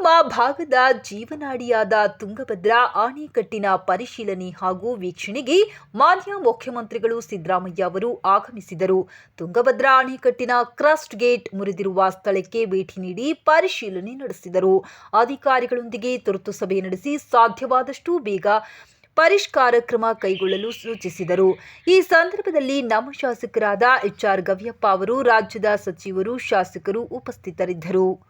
ನಮ್ಮ ಭಾಗದ ಜೀವನಾಡಿಯಾದ ತುಂಗಭದ್ರಾ, ಆಣೆಕಟ್ಟಿನ ಪರಿಶೀಲನೆ ಹಾಗೂ ವೀಕ್ಷಣೆಗೆ ಮಾನ್ಯ ಮುಖ್ಯಮಂತ್ರಿಗಳು ಸಿದ್ದರಾಮಯ್ಯ ಅವರು ಆಗಮಿಸಿದರು. ತುಂಗಭದ್ರಾ ಅಣೆಕಟ್ಟಿನ ಕ್ರಸ್ಟ್ ಗೇಟ್ ಮುರಿದಿರುವ ಸ್ಥಳಕ್ಕೆ ಭೇಟಿ ನೀಡಿ ಪರಿಶೀಲನೆ ನಡೆಸಿದರು. ಅಧಿಕಾರಿಗಳೊಂದಿಗೆ ತುರ್ತು ಸಭೆ ನಡೆಸಿ ಸಾಧ್ಯವಾದಷ್ಟು ಬೇಗ ಪರಿಷ್ಕಾರ ಕ್ರಮ ಕೈಗೊಳ್ಳಲು ಸೂಚಿಸಿದರು. ಈ ಸಂದರ್ಭದಲ್ಲಿ ನಮ್ಮ ಶಾಸಕರಾದ ಎಚ್ಆರ್ ಗವಿಯಪ್ಪ ಅವರು, ರಾಜ್ಯದ ಸಚಿವರು, ಶಾಸಕರು ಉಪಸ್ಥಿತರಿದ್ದರು.